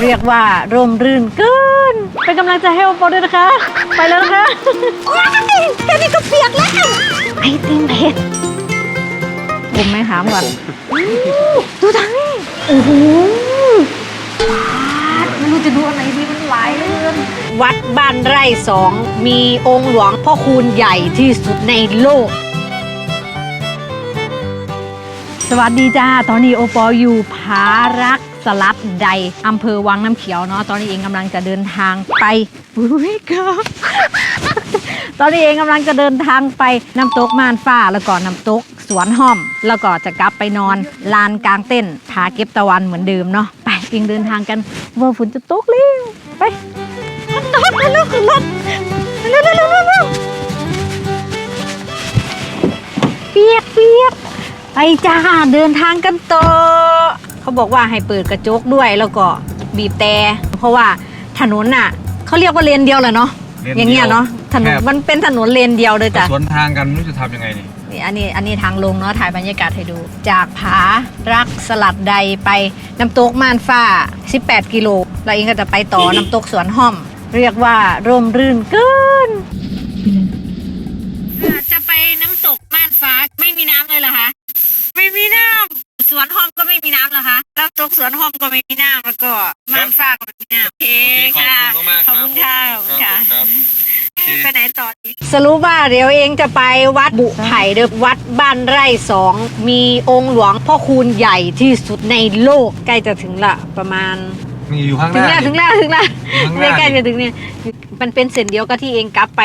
เรียกว่าร่มรื่นเกินเป็นกำลังใจให้โอปอด้วยนะคะ ไปแล้วนะคะแค่นี้ก็เปียกแล้วไอติมเผ็ดผมไม่ถามก่อนดูทางนี้โอ้โหไม่รู้จะดูอะไรดีมันหลายเรื่องวัดบ้านไร่สองมีองค์หลวงพ่อคูณใหญ่ที่สุดในโลก สวัสดีจ้า ตอนนี้โอปออยู่ผารัก สลัดใดอำเภอวังน้ำเขียวเนาะตอนนี้เองกำลังจะเดินทางไปอุ้ยครับตอนนี้เองกำลังจะเดินทางไปน้ำตกม่านฟ้าแล้วก็น้ำตกสวนห้อม แล้วก็จะกลับไปนอนลานกลางเต้นผาเก็บตะวันเหมือนเดิมเนาะไปเองเดินทางกันว่าฝนจะตกเร็วไปมันตกเร็วขึ้นรถเร็วเร็วเร็วเร็วเปียกเปียกไปจ้าเดินทางกันต่อ เขาบอกว่าให้เปิดกระจกด้วยแล้วก็บีบแต่เพราะว่าถนนน่ะเขาเรียกว่าเลนเดียวแหละเนาะเลนอย่างเงี้ยเดียวเนาะถนนแคบมันเป็นถนนเลนเดียวเลยแต่จ้ะสวนทางกันไม่รู้จะทำยังไงนี่นี่อันนี้อันนี้ทางลงเนาะถ่ายบรรยากาศให้ดู จากผารักสลัดใดไปน้ำตกม่านฟ้า 18 กิโลเราเองก็จะไปต่อน้ำตกสวนห้อม เรียกว่าร่มรื่นเกินจะไปน้ำตกม่านฟ้าไม่มีน้ำเลยเหรอคะ ไม่มีน้ำสวนห้อมก็ไม่มีน้ำเหรอคะแล้ว ตกสวนห้อมก็ไม่มีน้ำแล้วก็ม่านฟ้าก็ไม่มีน้ำโอเคค่ะ ขอบคุณค่ะขอบคุณค่ะไปไหนต่อดีสรุปว่าเดี๋ยวเองจะไปวัดบุไผ่เด้อวัดบ้านไร่สอง มีองค์หลวงพ่อคูณใหญ่ที่สุดในโลกใกล้จะถึงละประมาณมีอยู่ข้างหถึงน้าแล้วถึงแล้วถึงแล้วข้างหไม่น้าใกล้จะถึงเนี่ยมันเป็นเส้นเดียวกับที่เองกลับไป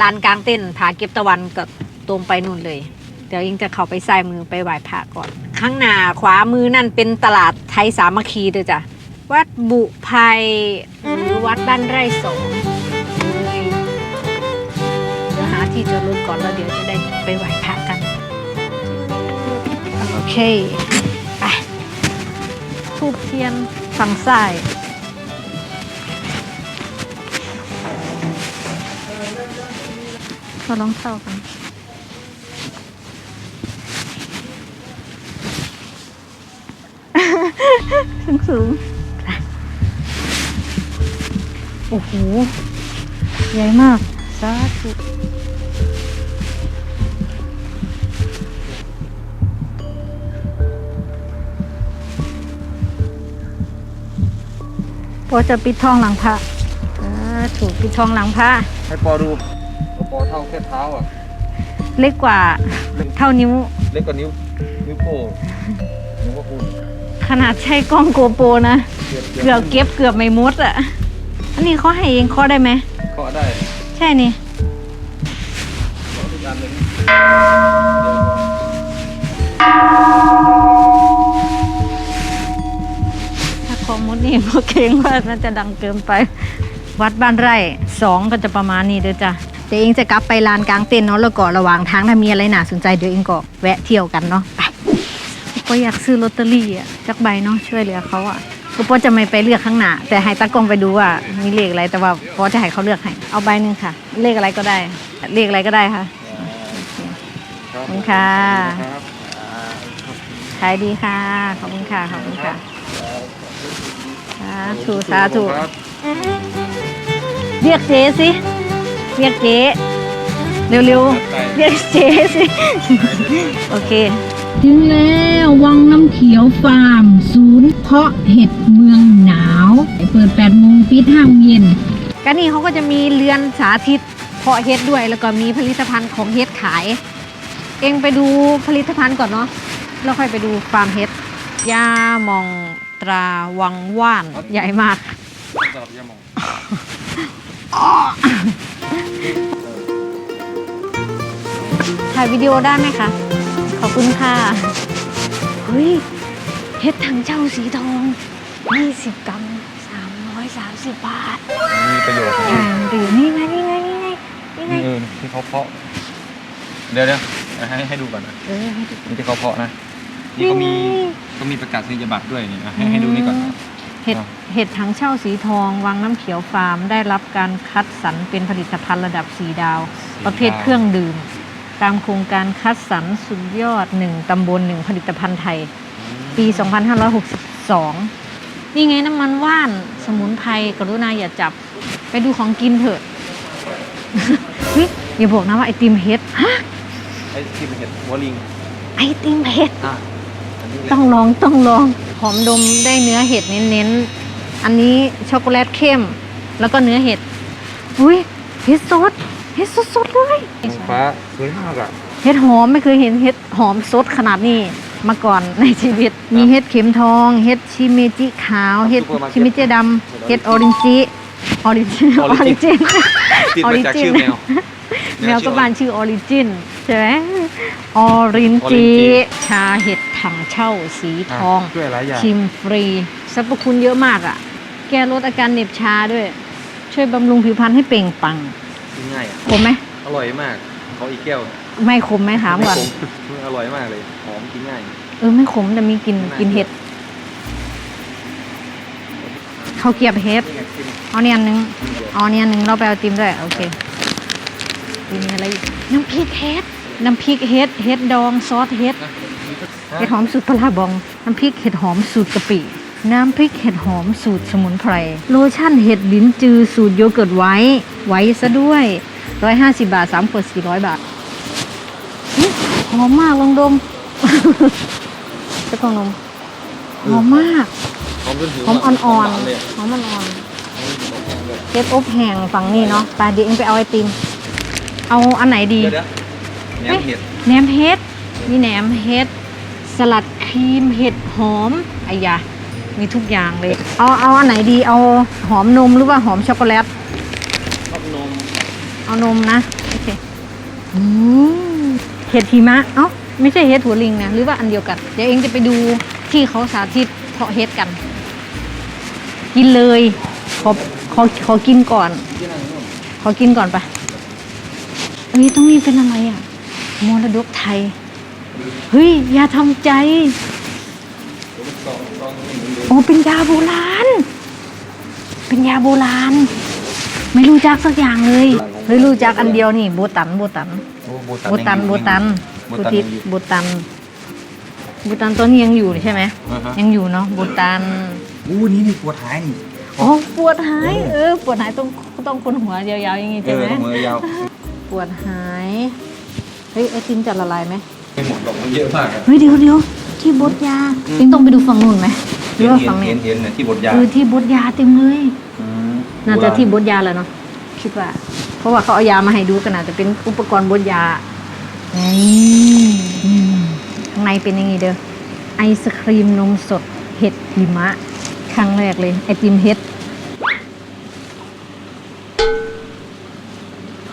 ลานกลางเต้นผาเก็บตะวันก็ตรงไปนู่นเลย เดี๋ยวเองจะเข้าไปซ้ายมือไปไหว้พระก่อน ข้างหน้าขวามือนั่นเป็นตลาดไทยสามัคคีเด้อจ้ะวัดบุไผ่หรือวัดบ้านไร่สองเดี๋ยวหาที่จอดรถก่อนแล้วเดี๋ยวจะได้ไปไหว้พระกัน โอเค ไปทูบเทียนฝั่งซ้ายเราลองเท่ากัน สูงสูงไปโอ้โห ใหญ่มากสาธุพอจะปิดทองหลังพระสาถูกปิดทองหลังพระให้ปอดูปอเท่าแค่เท้าอะ เล็กกว่าเท่านิ้ว เล็กกว่านิ้วนิ้วโป้งนิ้วก็คูณ ขนาดใช้กล้องโกโปรนะ เกือบเก็บเกือบไม่มดอะ อันนี้เขาให้เองเคาะได้ไหมเคาะได้ใช่นี่เคาะทุกอันเลยถ้าเคาะมดนี่ก็เกรงว่าน่าจะดังเกินไป วัดบ้านไร่สองก็จะประมาณนี้เด้อจ้ะเดี๋ยวเองจะกลับไปลานกลางเต็นท์เนาะแล้วก็ระหว่างทางถ้ามีอะไรน่าสนใจเดี๋ยวเองก็แวะเที่ยวกันเนาะไปก็อยากซื้อลอตเตอรี่อะจักใบเนาะช่วยเหลือเขาอะก็ปอจะไม่ไปเลือกข้างหน้า แต่ให้ตากล้องไปดูว่ามีเลขอะไรแต่ว่าปอจะให้เขาเลือกให้เอาใบหนึ่งค่ะ เลขอะไรก็ได้ เลขอะไรก็ได้ค่ะขอบคุณค่ะขายดีค่ะขอบคุณค่ะขอบคุณค่ะสาธุสาธุเรียกเจ๊สิเรียกเจ๊เร็วๆเรียกเจ๊สิโอเค ถึงแล้ววังน้ำเขียวฟาร์ม ศูนย์เพาะเห็ดเมืองหนาว เปิด8โมงปิด5โมงเย็นก็นี่เขาก็จะมีเรือนสาธิตเพาะเห็ดด้วย แล้วก็มีผลิตภัณฑ์ของเห็ดขาย เองไปดูผลิตภัณฑ์ก่อนเนาะแล้วค่อยไปดูฟาร์มเห็ดยามองตราวังว่านใหญ่มากถ่ายวิดีโอได้ไหมคะ ขอบคุณค่ะเฮ้ยเห็ดถังเจ้าสีทอง 20 กรัม 330 บาทมีประโยชน์อ่าหรือนี่ไงนี่ไงนี่ไงนี่ไงนี่เออที่เขาเพาะ เดี๋ยวเดี๋ยวให้ให้ดูก่อนนะเออให้ดู นี่ที่เขาเพาะนะ นี่เขามีเขามีประกาศนียบัตรด้วยนี่อะให้ให้ดูนี่ก่อนนะเห็ดอะ เห็ดถังเช่าสีทอง วังน้ำเขียวฟาร์ม ได้รับการคัดสรรเป็นผลิตภัณฑ์ระดับ 4 ดาว ประเภทเครื่องดื่ม ตามโครงการคัดสรรสุดยอด 1 ตำบล 1 ผลิตภัณฑ์ไทย ปี 2562 นี่ไงน้ำมันว่านสมุนไพรกรุณาอย่าจับ ไปดูของกินเถอะเฮ้ยอย่าบอกนะว่าไอติมเฮ็ดฮะไอ้ที่มันเห็ดหัวลิงไอติมเฮ็ดอะอันนี้ต้องลองต้องลองหอมดมได้เนื้อเห็ดเน้นๆ อันนี้ช็อกโกแลตเข้ม แล้วก็เนื้อเห็ด อุ้ยเห็ดสด เห็ดสดๆเลยฟ้าสวยมากอะเห็ดหอมไม่เคยเห็นเห็ดหอมสดขนาดนี้มาก่อนในชีวิต มีเห็ดเข็มทอง เห็ดชิเมจิขาว เห็ดชิเมจิดำเห็ดออรินจิออริจินออริจินติดมาจากชื่อแมวแมวก็บ้านชื่อออริจินใช่ไหมออรินจิชาเห็ดถังเช่าสีทองช่วยหลายอย่างชิมฟรีสรรพคุณเยอะมากอะ่ะ แก้ลดอาการเหน็บชาด้วย ช่วยบำรุงผิวพรรณให้เปล่งปลัง กินง่ายอะขมไหมอร่อยมากขออีกแก้วไม่ขมไหมถามก่อนไขมอร่อยมากเลยหอมกินง่าย เออไม่ขมแต่มีกลินกลินเห็ดข้าวเกรียบเห็ดนี่ไงกินเอาเนี่ยอันหนึงเอาเนี่ยอันหนึงเราไปเอาติมด้วยโอเคมีอะไรอีกน้ำพริกเห็ดน้ำพริกเห็ดเห็ดดองซอสเห็ดเห็ดหอมสูตรปลาร้าบอง น้ำพริกเห็ดหอมสูตรกะปิ น้ำพริกเห็ดหอมสูตรสมุนไพร โลชั่นเห็ดลิ้นจือสูตรโยเกิร์ตไว้ ไว้ซะด้วย 150 บาท3ขวด400 บาทหึหอมมากลองดมเจะกล่องนมหอมมากหอมจนถึงหอมอ่อนเลยๆหอมอ่อนๆเห็ดอบแห้งฝั่งนี้เนาะไปเดี๋ยวเองไปเอาไอติม เอาอันไหนดีเดี๋ยวเดี๋ยวแหนมเห็ดแหนมเห็ดมีแหนมเห็ด สลัดครีมเห็ดหอมไอ้ยา มีทุกอย่างเลย เอาเอาอันไหนดีเอาหอมนมหรือว่าหอมช็อกโกแลตชอบนมเอานมนะโอเคอืมเห็ดหิมะเอ้าไม่ใช่เห็ดหัวลิงนะหรือว่าอันเดียวกัน เดี๋ยวเองจะไปดูที่เขาสาธิตเพาะเห็ดกัน กินเลยขอขอขอกินก่อนขอกินก่อนไปอันนี้ต้องนี่เป็นอะไรอะมรดกไทย เฮ้ย อย่าทำใจ โอ้เป็นยาโบราณ เป็นยาโบราณ ไม่รู้จักสักอย่างเลยเฮ้ยรู้จักอันเดียวนี่โบตันโบตันโอ้โบตันโบตันโบสุตันทิศโบตันโบตันตัวนี้ยังอยู่ใช่ไหมอ่าฮะยังอยู่เนาะโบตันอู้นี่นี่ปวดท้ายนี่อ๋อปวดหายเออปวดหายต้องต้องคนหัวยาวๆอย่างงี้เอใช่อไหมต้องมือยาวปวดหายเฮ้ยไอติมจะละลายไหมไม่หมดหรอกมันเยอะมากอะเฮ้ยเดี๋ยวเดี๋ยวที่บดยาอืมเองต้องไปดูฝั่งนู้นไหม หรือว่าฝั่งเห็นี้นเห็นเนี่ยที่บทยาคือที่บดยาเต็มเลยมน่าจะที่บดยาแหละเนาะคิดว่า เพราะว่าเขาเอายามาให้ดูกันน่าจะเป็นอุปกรณ์บดยานี่อืมข้างในเป็นอย่างนี้เด้อไอศครีมนมสดเห็ดหิมะ ครั้งแรกเลย ไอติมเห็ด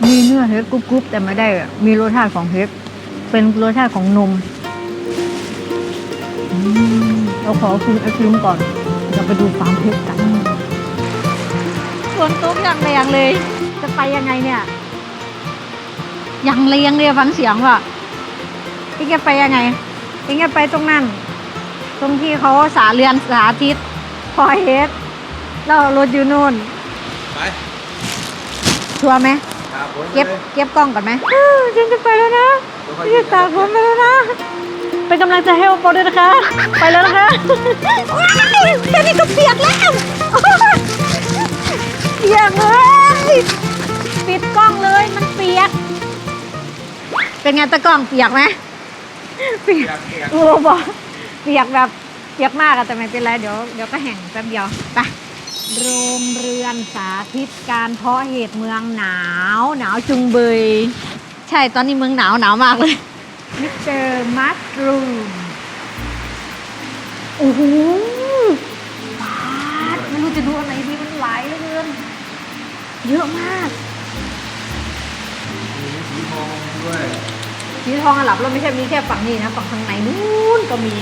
มีเนื้อเห็ดกรุบๆแต่ไม่ได้อะมีรสชาติของเห็ดเป็นรสชาติของนม อืม เราขอคืนไอติมก่อนเราไปดูฟาร์มเห็ดกันฝนตกอย่างแรงเลย จะไปยังไงเนี่ยอย่างแรงเลยฟังเสียงว่ะพี่แกไปยังไงพี่แกไปตรงนั้น ตรงที่เขาสาเรือนสาธิตพอเฮ็ดเรารถอยู่นู่น ไปชัวร์ไหมครับผมเก็บเก็บกล้องก่อนไหมอ้าวฉันจะไปแล้วนะฉันจะตากฝนไปแล้วนะ เป็นกำลังใจให้โอปอด้วยนะคะ ไปแล้วนะคะว้ายแค่นี้ก็เปียกแล้วเปียกเลยปิดกล้องเลยมันเปียก เป็นไงตะกล้องเปียกไหมเปียกโอ้บอกเปียกแบบเปียกมากอะแต่ไม่เป็นไรเดี๋ยวเดี๋ยวก็แห้งแป๊บเดียวไปโรงเรือนสาธิตการเพาะเห็ดเมืองหนาว หนาวจุงเบย ใช่ตอนนี้เมืองหนาวหนาวมากเลย มิสเตอร์มัสรูมโอ้โหบาดไม่รู้จะดูอะไรดีมันหลายเหลือเกินเยอะมากสีทองด้วยสีทองอาหรับเราไม่ใช่มีแค่ฝั่งนี้นะ ฝั่งทางไหนนู้นก็มี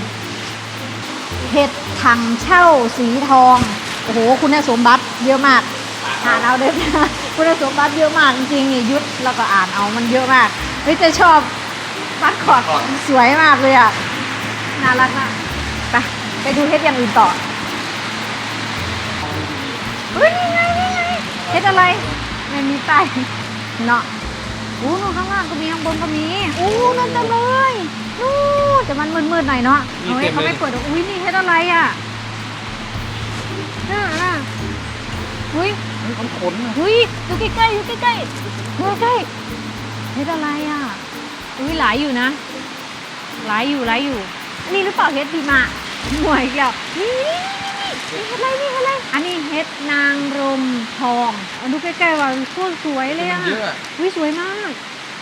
เห็ดถังเช่าสีทอง โอ้โห คุณสมบัติเยอะมาก อ่านเอาเด้อคุณสมบัติเยอะมากจริงๆนี่ยุดแล้วก็อ่านเอามันเยอะมากเฮ้ยจะชอบ มัดคอร์ดสวยมากเลยอะ น่ารักมากไปไปดูเห็ดอย่างอื่นต่อเฮ้ยนี่ไงนี่ไงเห็ดอะไรไม่มีใต้เนาะอู้นู่นข้างล่างก็มีข้างบนก็มีอู้นั่นเต็มเลยนู่นแต่มันมืดๆหน่อยเนาะเอาไว้เขาไม่เปิดหรอกอุ้ยนี่เฮ็ดอะไรอะอุ้ยมันขนอุ้ยดูใกล้ๆดูใกล้ๆดูใกล้ๆเฮ็ดอะไรอะ อุ้ยหลายอยู่นะ หลายอยู่หลายอยู่ อันนี้หรือเปล่าเฮ็ดดีมาห่วยเดียวนี่นี่นี่เฮ็ดอะไรนี่เฮ็ดอะไรอันนี้เฮ็ดนางรมทองเอาดูใกล้ๆว่าโคตรสวยเลยอะเยอะอุ้ยสวยมาก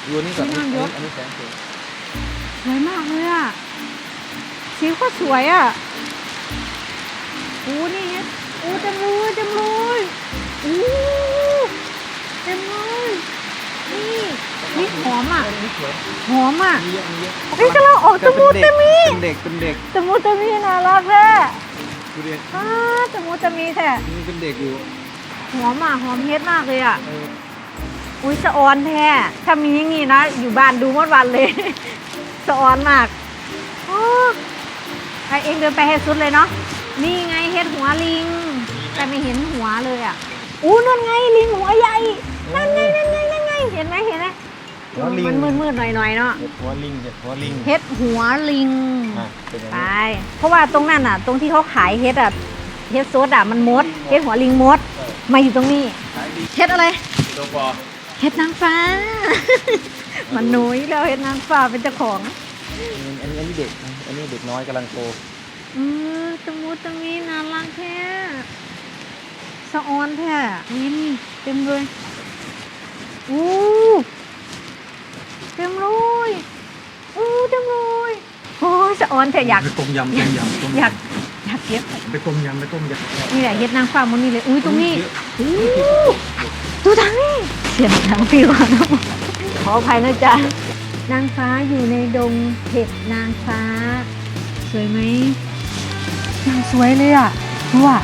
ดูอันนี้ก่อนไม่น่อันนี้อันนี้แสงสวยสวยมากเลยอะสีโคตรสวยอะอู้นี่เฮ็ดอู้เต็มเลยเต็มเลยอู้เต็มเลยนี่ นี่หอมอะอันนี้สวยหอมอะมีเยอะมีเยอะเฮ้ยกำลังออกตะมูตะมีเป็นเด็กเป็นเด็กตะมูตะมีน่ารักแท้ดูดิอ้าตะมูตะมีแท้นี่เป็นเด็กอยู่หอมอะหอมเฮ็ดมากเลยอะเอออุ้ยสะออนแท้ถ้ามีอย่างงี้นะ อยู่บ้านดูหมดวันเลยสะออนมากโอ้ไปเองเดินไปให้สุดเลยเนาะนี่ไงเฮ็ดหัวลิง แต่ไม่เห็นหัวเลยอะอู้นั่นไงลิงหัวใหญ่นั่นไงนั่นไงนั่นไงเห็นไหมเห็นไหม หัวลิงมันมืดๆหน่อยๆเนาะเห็ดหัวลิงเห็ดหัวลิงเฮ็ดหัวลิงอะเป็นอย่างไปนี้เพราะว่าตรงนั้นอะ ตรงที่เขาขายเฮ็ดอะเฮ็ดโซดอะมันมดเฮ็ดหัวลิงมด มาอยู่ตรงนี้ขายดีเฮ็ดอะไร ตัวปอเฮ็ดนางฟ้า มันหนุยแล้วเฮ็ดนางฟ้าเป็นเจ้าของ อันนี้อันนี้เด็กนะอันนี้เด็กน้อยกำลังโตเออตะมูตะมีน่ารักแท้สะออนแท้นี่นี่เต็มเลยอู้ เต็มเลยอู้เต็มเลยโอ้ยสะออนแท้อยาก ไปต้มยำต้มยำต้มอยากอยากเก็บไปต้มยำไปต้มยำนี่แหละเฮ็ดนางฟ้ามันนี่เลยอุ้ยตรงนี้เยอะอู้ดูทางนี้เสียงทางพี่ก่อนนะขออภัยนะจ๊ะนางฟ้าอยู่ในดงเห็ดนางฟ้า สวยไหมนางสวยเลยอะดูอะ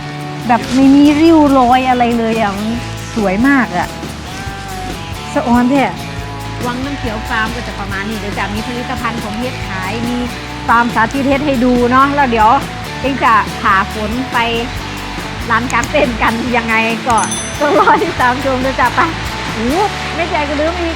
แบบไม่มีริ้วรอยอะไรเลยอะมันสวยมากอะสะออนแท้ วังน้ำเขียวฟาร์มก็จะประมาณนี้เดี๋ยวจะมีผลิตภัณฑ์ของเฮ็ดขาย มีฟาร์มสาธิตเฮ็ดให้ดูเนาะ แล้วเดี๋ยวเองจะผ่าฝนไปร้านกางเต้นกันยังไงก่อนก็รอที่ตามชมเดี๋ยวจะไปโอ้ไม่ใจก็ลืมอีก